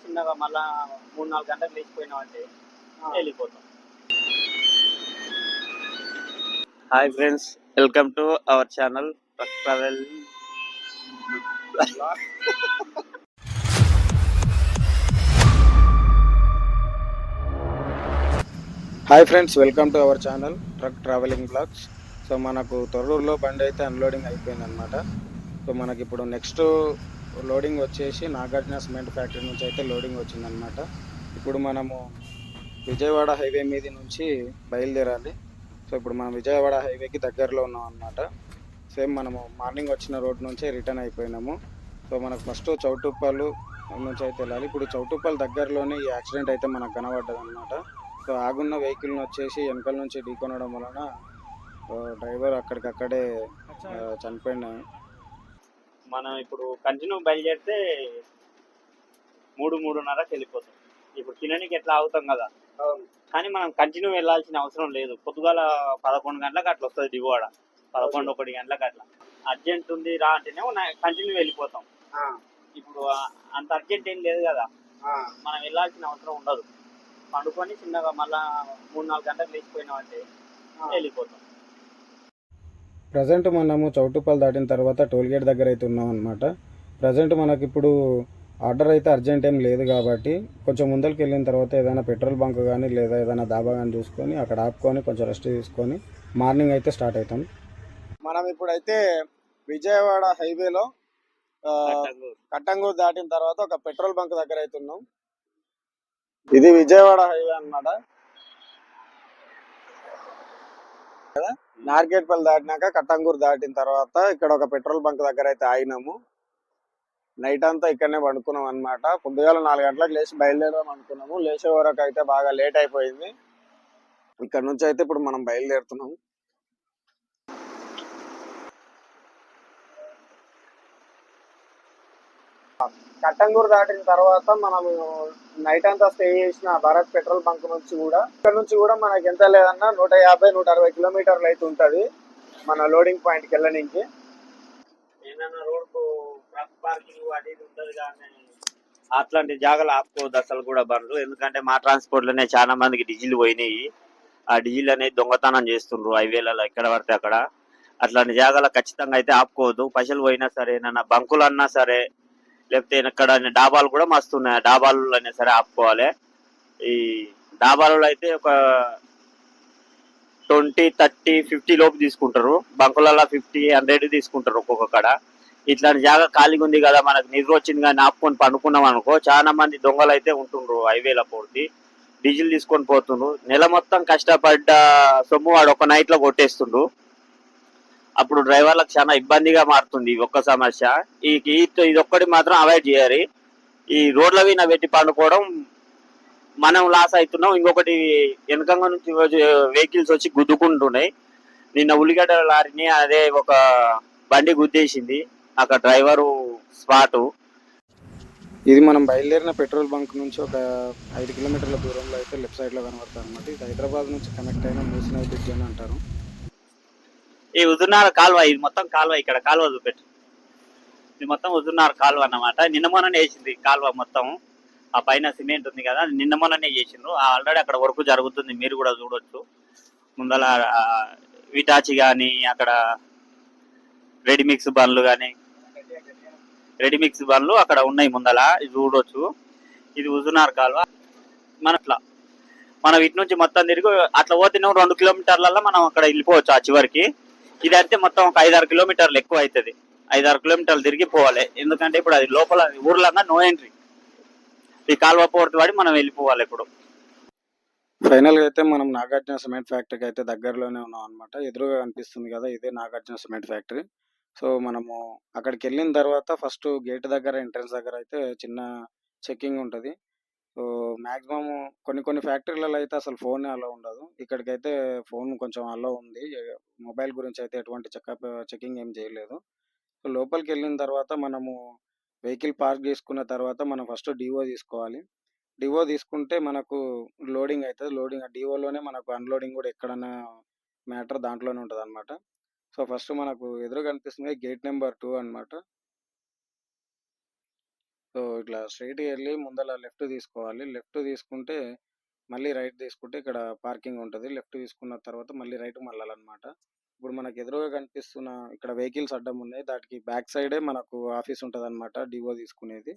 చిన్నగా మళ్ళా మూడు నాలుగు గంటలకు లేచిపోయినామంటే వెళ్ళిపోతాం. Hi friends welcome to our channel travel hi friends welcome to our channel truck travelling blogs so మనకు తొర్రూరులో బండి అయితే అన్లోడింగ్ అయిపోయింది అనమాట సో మనకి ఇప్పుడు నెక్స్ట్ లోడింగ్ వచ్చేసి నాగార్జున సిమెంట్ ఫ్యాక్టరీ నుంచి అయితే లోడింగ్ వచ్చిందనమాట ఇప్పుడు మనము విజయవాడ హైవే మీద నుంచి బయలుదేరాలి. సో ఇప్పుడు మనం విజయవాడ హైవేకి దగ్గరలో ఉన్నాం అనమాట సేమ్ మనము మార్నింగ్ వచ్చిన రోడ్ నుంచే రిటర్న్ అయిపోయినాము. సో మనకు ఫస్ట్ చౌటుప్పలు నుంచి అయితే వెళ్ళాలి. ఇప్పుడు చౌటుప్పల్ దగ్గరలోనే ఈ యాక్సిడెంట్ అయితే మనకు కనబడ్డది అనమాట సో ఆగున్న వెహికల్ని వచ్చేసి వెనకాల నుంచి ఢీకొనడం వలన డ్రైవర్ అక్కడికక్కడే ఆ, చనిపోయిన మనం ఇప్పుడు కంటిన్యూ బయలుదేరితే మూడు మూడున్నరకు వెళ్ళిపోతాం. ఇప్పుడు తినడానికి ఎట్లా ఆగుతాం కదా? కానీ మనం కంటిన్యూ వెళ్ళాల్సిన అవసరం లేదు. పొద్దుగాల పదకొండు గంటలకు అట్లా వస్తుంది దిగువాడ. పదకొండు ఒకటి గంటలకు అట్లా. అర్జెంట్ ఉంది రా అంటేనే కంటిన్యూ వెళ్ళిపోతాం. ఇప్పుడు అంత అర్జెంట్ ఏం లేదు కదా? మనం వెళ్ళాల్సిన అవసరం ఉండదు. పండుకొని చిన్నగా మళ్ళా మూడు నాలుగు గంటలకు లేచిపోయినామంటే వెళ్ళిపోతాం. ప్రజెంట్ మనము చౌటుప్పల్ దాటిన తర్వాత టోల్ గేట్ దగ్గర అయితే ఉన్నాం అనమాట ప్రజెంట్ మనకి ఇప్పుడు ఆర్డర్ అయితే అర్జెంట్ ఏం లేదు కాబట్టి కొంచెం ముందరికి వెళ్ళిన తర్వాత ఏదైనా పెట్రోల్ బంక్ కానీ లేదా ఏదైనా దాబా కానీ చూసుకొని అక్కడ ఆపుకొని కొంచెం రెస్ట్ తీసుకొని మార్నింగ్ అయితే స్టార్ట్ అవుతాం. మనం ఇప్పుడైతే విజయవాడ హైవేలో కట్టంగూరు దాటిన తర్వాత ఒక పెట్రోల్ బంక్ దగ్గర అయితే ఉన్నాం. ఇది విజయవాడ హైవే అన్నమాట. కదా? నార్గేట్పల్లి దాటినాక కట్టంగూరు దాటిన తర్వాత ఇక్కడ ఒక పెట్రోల్ బంక్ దగ్గర అయితే ఆగినాము. నైట్ అంతా ఇక్కడనే పండుకున్నాం అన్నమాట. పొద్దుగాల నాలుగు గంటలకు లేచి బయలుదేరదాం అనుకున్నాము. లేచే వరకు అయితే బాగా లేట్ అయిపోయింది. ఇక్కడ నుంచి అయితే ఇప్పుడు మనం బయలుదేరుతున్నాం. కట్టంగూరు దాటిన తర్వాత మనం నైట్ అంతా స్టే చేసిన భారత్ పెట్రోల్ బంక్ నుంచి కూడా ఇక్కడ నుంచి కూడా మనకి ఎంత లేదన్నా నూట యాభై నూట అరవై కిలోమీటర్లు అయితే ఉంటుంది మన లోడింగ్ పాయింట్కి వెళ్ళడానికి. ఏదైనా రోడ్కు ట్రక్ పార్కింగ్ అది ఉంటది కానీ అట్లాంటి జాగాలు ఆపుకోవద్దు అసలు కూడా బండ్లు. ఎందుకంటే మా ట్రాన్స్పోర్ట్లోనే చాలా మందికి డీజిల్ పోయినాయి. ఆ డీజిల్ అనేది దొంగతనం చేస్తుండ్రు హైవేలలో ఎక్కడ పడితే అక్కడ. అట్లాంటి జాగాలో ఖచ్చితంగా అయితే ఆపుకోవద్దు. పైసలు పోయినా సరే ఏదైనా బంకులు అన్నా సరే లేకపోతే ఇక్కడ డాబాలు కూడా మస్తు ఉన్నాయి. డాబాలు అయినా సరే ఆపుకోవాలి. ఈ డాబాలలో అయితే ఒక ట్వంటీ థర్టీ ఫిఫ్టీ లోపు తీసుకుంటారు. బంకులలో ఫిఫ్టీ హండ్రెడ్ తీసుకుంటారు ఒక్కొక్క కాడ. ఇట్లాంటి జాగా ఖాళీగా ఉంది కదా మనకు నిద్ర వచ్చింది కానీ ఆపుకొని పండుకున్నాం అనుకో చాలా మంది దొంగలు అయితే ఉంటుండ్రు హైవేల పూర్తి. డీజిల్ తీసుకొని పోతుండ్రు. నెల మొత్తం కష్టపడ్డ సొమ్ము వాడు ఒక నైట్లో కొట్టేస్తుండ్రు. అప్పుడు డ్రైవర్లకు చాలా ఇబ్బందిగా మారుతుంది ఒక్క సమస్య. ఈ ఇది ఒక్కటి మాత్రం అవాయిడ్ చేయాలి. ఈ రోడ్ల మీద పెట్టి పండుకోవడం మనం లాస్ అవుతున్నాం. ఇంకొకటి వెనకంగా నుంచి వెహికల్స్ వచ్చి గుద్దుకుంటున్నాయి. నిన్న ఉల్లిగడ్డ లారీని అదే ఒక బండి గుద్దేసింది. అక్కడ డ్రైవరు స్పాటు. ఇది మనం బయలుదేరిన పెట్రోల్ బంక్ నుంచి ఒక ఐదు కిలోమీటర్ల దూరంలో అయితే లెఫ్ట్ సైడ్లో కనబడుతుంది అనమాట ఇది హైదరాబాద్ నుంచి కనెక్ట్ అయిన మూసినవి బ్రిడ్జ్ అని అంటారు. ఈ ఉదున్నార కాలువ ఇది మొత్తం కాలువ ఇక్కడ కాలువ చూపెట్టు. ఇది మొత్తం ఉదున్నార కాలువ అన్నమాట. నిన్న మొన్ననే వేసింది కాలువ మొత్తం. ఆ పైన సిమెంట్ ఉంది కదా నిన్న మొన్ననే చేసిండ్రు. ఆల్రెడీ అక్కడ వర్క్ జరుగుతుంది మీరు కూడా చూడొచ్చు. ముందల విటాచి కానీ అక్కడ రెడీమిక్స్ బండ్లు కానీ రెడీమిక్స్ బండ్లు అక్కడ ఉన్నాయి ముందల. ఇది చూడొచ్చు. ఇది ఉజునార్ కాలువ. మన అట్లా. మనం ఇటు నుంచి మొత్తం తిరిగి అట్లా పోతే రెండు కిలోమీటర్లలో మనం అక్కడ వెళ్ళిపోవచ్చు ఆ చివరికి. ఇది అయితే మొత్తం ఒక ఐదారు కిలోమీటర్లు ఎక్కువ అవుతుంది ఐదారు కిలోమీటర్లు తిరిగి పోవాలి. ఎందుకంటే ఇప్పుడు అది లోపల ఊర్లన్నా నో ఎంట్రీ ఈ కాలువ పోర్ట్ వాడి మనం వెళ్ళిపోవాలి ఇప్పుడు. ఫైనల్గా అయితే మనం నాగార్జున సిమెంట్ ఫ్యాక్టరీకి అయితే దగ్గరలోనే ఉన్నాం అనమాట ఎదురుగా కనిపిస్తుంది కదా ఇదే నాగార్జున సిమెంట్ ఫ్యాక్టరీ. సో మనము అక్కడికి వెళ్ళిన తర్వాత ఫస్ట్ గేట్ దగ్గర ఎంట్రన్స్ దగ్గర అయితే చిన్న చెకింగ్ ఉంటుంది. సో మాక్సిమం కొన్ని కొన్ని ఫ్యాక్టరీలలో అయితే అసలు ఫోన్ అలో ఉండదు. ఇక్కడికైతే ఫోన్ కొంచెం అలో ఉంది. మొబైల్ గురించి అయితే ఎటువంటి చెకప్ చెకింగ్ ఏం చేయలేదు. సో లోపలికి వెళ్ళిన తర్వాత మనము వెహికల్ పార్క్ చేసుకున్న తర్వాత మనం ఫస్ట్ డివో తీసుకోవాలి. డివో తీసుకుంటే మనకు లోడింగ్ అవుతుంది లోడింగ్ డివోలోనే మనకు అన్లోడింగ్ కూడా ఎక్కడన్నా మ్యాటర్ దాంట్లోనే ఉంటుంది అనమాట సో ఫస్ట్ మనకు ఎదురు కనిపిస్తుంది గేట్ నెంబర్ టూ అన్నమాట. సో ఇట్లా స్ట్రైట్‌గా వెళ్ళి ముందల లెఫ్ట్ తీసుకోవాలి. లెఫ్ట్ తీసుకుంటే మళ్ళీ రైట్ తీసుకుంటే ఇక్కడ పార్కింగ్ ఉంటుంది లెఫ్ట్ తీసుకున్న తర్వాత మళ్ళీ రైట్ మళ్ళాలన్నమాట. ఇప్పుడు మనకు ఎదురుగా కనిపిస్తున్న ఇక్కడ వెహికల్స్ అడ్డం ఉన్నాయి. దాటికి బ్యాక్ సైడే మనకు ఆఫీస్ ఉంటదన్నమాట. డివో తీసుకునేది.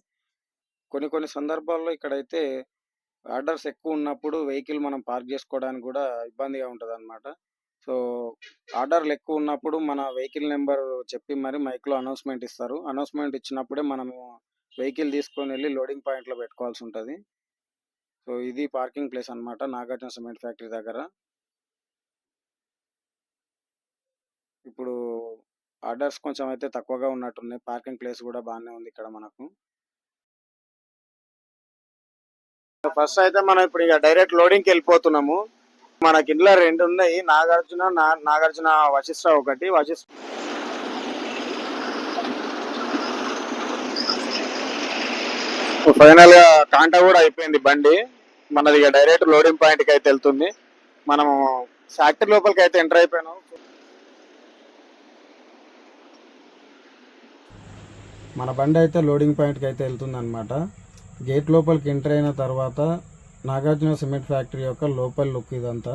కొన్ని కొన్ని సందర్భాల్లో ఇక్కడైతే ఆర్డర్స్ ఎక్కువ ఉన్నప్పుడు వెహికల్ మనం పార్క్ చేసుకోవడానికి కూడా ఇబ్బందిగా ఉంటదన్నమాట. సో, ఆర్డర్‌లు ఎక్కువ ఉన్నప్పుడు మన వెహికల్ నెంబర్ చెప్పి మరి మైక్‌లో అనౌన్స్‌మెంట్ ఇస్తారు. అనౌన్స్‌మెంట్ ఇచ్చినప్పుడే మనము వెహికల్ తీసుకొని వెళ్ళి లోడింగ్ పాయింట్‌లో పెట్టుకోవాల్సి ఉంటుంది సో, ఇది పార్కింగ్ ప్లేస్ అన్నమాట. నాగార్జున సిమెంట్ ఫ్యాక్టరీ దగ్గర. ఇప్పుడు ఆర్డర్స్ కొంచెం అయితే తక్కువగా ఉన్నట్టున్నాయి. పార్కింగ్ ప్లేస్ కూడా బాగానే ఉంది ఇక్కడ మనకు. ఫస్ట్ అయితే మనం ఇప్పుడు ఇక డైరెక్ట్ లోడింగ్‌కి వెళ్ళిపోతున్నాము. మనకి ఇంట్లో రెండు ఉన్నాయి. నాగార్జున, నాగార్జున వశిష్ట ఒకటి. ఫైనల్ ఫైనల్‌గా కాంటా కూడా అయిపోయింది బండి. మనది ఇక డైరెక్ట్ లోడింగ్ పాయింట్‌కి అయితే వెళ్తుంది. మనము ఫ్యాక్టరీ లోపలికి అయితే ఎంటర్ అయిపోయాను మన బండి అయితే లోడింగ్ పాయింట్‌కి అయితే వెళ్తుంది అనమాట గేట్ లోపలికి ఎంటర్ అయిన తర్వాత నాగార్జున సిమెంట్ ఫ్యాక్టరీ యొక్క లోపల లుక్ ఇదంతా.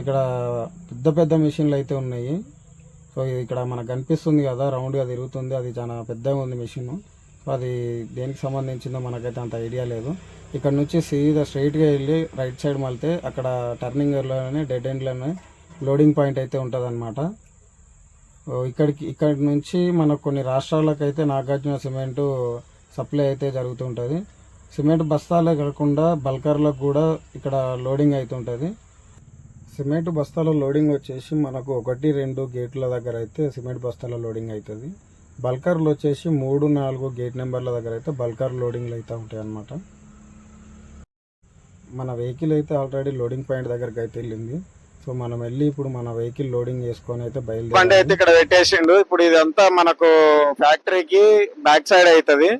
ఇక్కడ పెద్ద పెద్ద మిషన్లు అయితే ఉన్నాయి. సో, ఇక్కడ మనకు కనిపిస్తుంది కదా రౌండ్‌గా తిరుగుతుంది. అది చాలా పెద్దగా ఉంది మిషన్. సో, అది దేనికి సంబంధించిందో మనకైతే అంత ఐడియా లేదు. ఇక్కడ నుంచి సీదా స్ట్రైట్గా వెళ్ళి రైట్ సైడ్ మళ్తే అక్కడ టర్నింగ్‌లోనే డెడ్ ఎండ్‌లోనే లోడింగ్ పాయింట్ అయితే ఉంటదన్నమాట. ఇక్కడికి ఇక్కడి నుంచి మనకు కొన్ని రాష్ట్రాలకైతే నాగార్జున సిమెంటు సప్లై అయితే జరుగుతుంటుంది సిమెంట్ బస్తాలే కాకుండా బల్కర్‌లకు కూడా ఇక్కడ లోడింగ్ అవుతుంటుంది సిమెంట్ బస్తాల లోడింగ్ వచ్చేసి మనకు 1, 2 గేట్ల దగ్గర అయితే సిమెంట్ బస్తాల లోడింగ్ అవుతుంది బల్కర్‌లు వచ్చేసి 3, 4 గేట్ నెంబర్ల దగ్గర అయితే బల్కర్ లోడింగ్‌లు అయితే ఉంటాయన్నమాట. మన వెహికల్ అయితే ఆల్రెడీ లోడింగ్ పాయింట్ దగ్గరకు అయితే వెళ్ళింది. సో, మనం వెళ్ళి ఇప్పుడు మన వెహికల్ లోడింగ్ చేసుకొని అయితే బండి అయితే ఇక్కడ పెట్టేసిండు ఇప్పుడు ఇదంతా మనకు ఫ్యాక్టరీకి బ్యాక్ సైడ్ అవుతుంది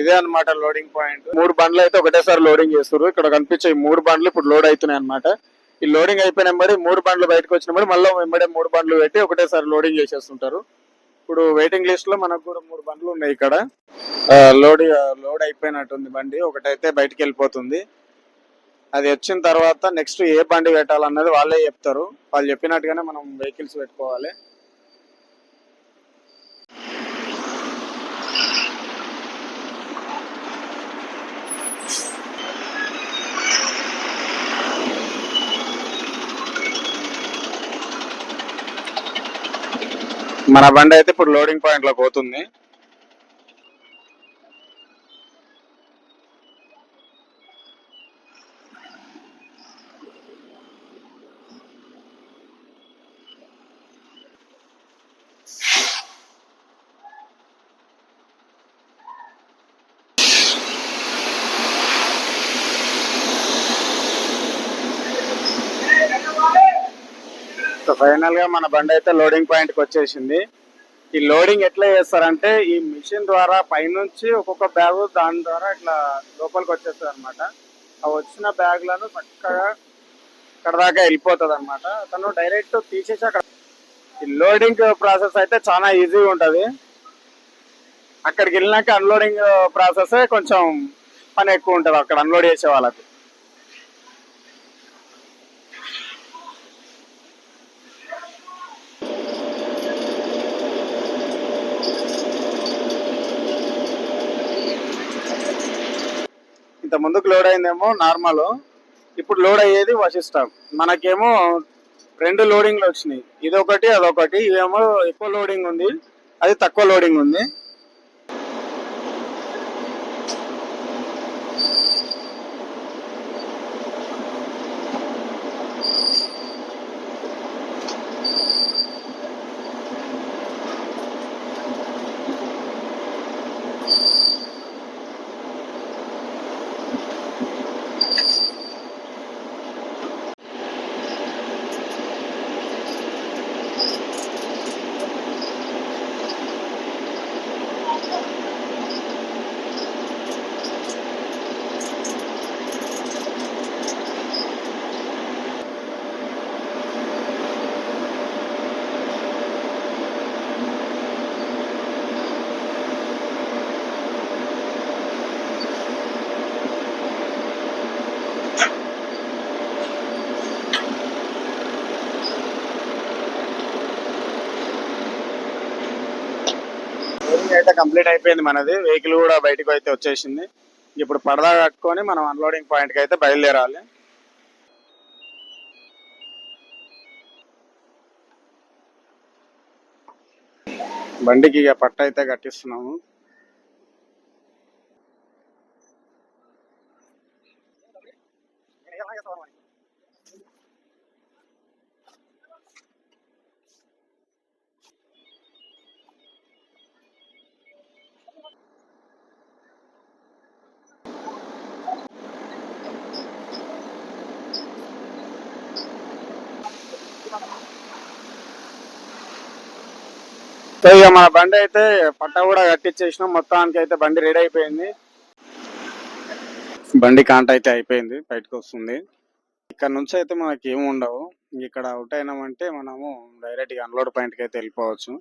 ఇదే అన్నమాట లోడింగ్ పాయింట్ మూడు బండ్లు అయితే ఒకటేసారి లోడింగ్ చేస్తారు ఇక్కడ కనిపించే ఈ మూడు బండ్లు ఇప్పుడు లోడ్ అవుతున్నాయి అన్నమాట. ఈ లోడింగ్ అయిపోయిన మరి మూడు బండ్లు బయటకు వచ్చిన మరి మళ్ళీ వెంబడే మూడు బండ్లు పెట్టి ఒకటేసారి లోడింగ్ చేసేస్తుంటారు. ఇప్పుడు వెయిటింగ్ లిస్ట్లో మనకు కూడా మూడు బండ్లు ఉన్నాయి ఇక్కడ. లోడ్ లోడ్ అయిపోయినట్టుంది బండి. ఒకటైతే బయటికి వెళ్ళిపోతుంది. అది వచ్చిన తర్వాత నెక్స్ట్ ఏ బండి పెట్టాలన్నది వాళ్ళే చెప్తారు. వాళ్ళు చెప్పినట్టుగానే మనం వెహికల్స్ పెట్టుకోవాలి. మన బండి అయితే ఇప్పుడు లోడింగ్ పాయింట్లో పోతుంది. సో ఫైనల్గా మన బండి అయితే లోడింగ్ పాయింట్కి వచ్చేసింది. ఈ లోడింగ్ ఎట్లా చేస్తారంటే ఈ మిషన్ ద్వారా పైనుంచి ఒక్కొక్క బ్యాగ్ దాని ద్వారా ఇట్లా లోపలికి వచ్చేస్తుంది అనమాట ఆ వచ్చిన బ్యాగ్లను చక్కగా ఇక్కడ దాకా వెళ్ళిపోతుంది అనమాట తను డైరెక్ట్ తీసేసి అక్కడ ఈ లోడింగ్ ప్రాసెస్ అయితే చాలా ఈజీగా ఉంటుంది. అక్కడికి వెళ్ళినాక అన్లోడింగ్ ప్రాసెస్ కొంచెం పని ఎక్కువ ఉంటుంది అక్కడ అన్లోడ్ చేసే వాళ్ళకి. ఇంత ముందుకు లోడ్ అయిందేమో నార్మల్ ఇప్పుడు లోడ్ అయ్యేది వశిష్ట మనకేమో రెండు లోడింగ్లు వచ్చినాయి. ఇదొకటి అదొకటి. ఇదేమో ఎక్కువ లోడింగ్ ఉంది. అది తక్కువ లోడింగ్ ఉంది. లోడింగ్ అయితే కంప్లీట్ అయిపోయింది మనది. వెహికల్ కూడా బయటకు అయితే వచ్చేసింది. ఇప్పుడు పడదా కట్టుకొని మనం అన్లోడింగ్ పాయింట్కి అయితే బయలుదేరాలి. బండికి ఇక పట్ట అయితే కట్టిస్తున్నాము. సో ఇక మన బండి అయితే పట్ట కూడా కట్టించేసినాం మొత్తానికి అయితే బండి రెడీ అయిపోయింది. బండి కాంట అయితే అయిపోయింది బయటకు వస్తుంది. ఇక్కడ నుంచి అయితే మనకి ఏమి ఉండవు. ఇక్కడ అవుట్ అయినామంటే మనము డైరెక్ట్గా అన్లోడ్ పాయింట్కి అయితే వెళ్ళిపోవచ్చు.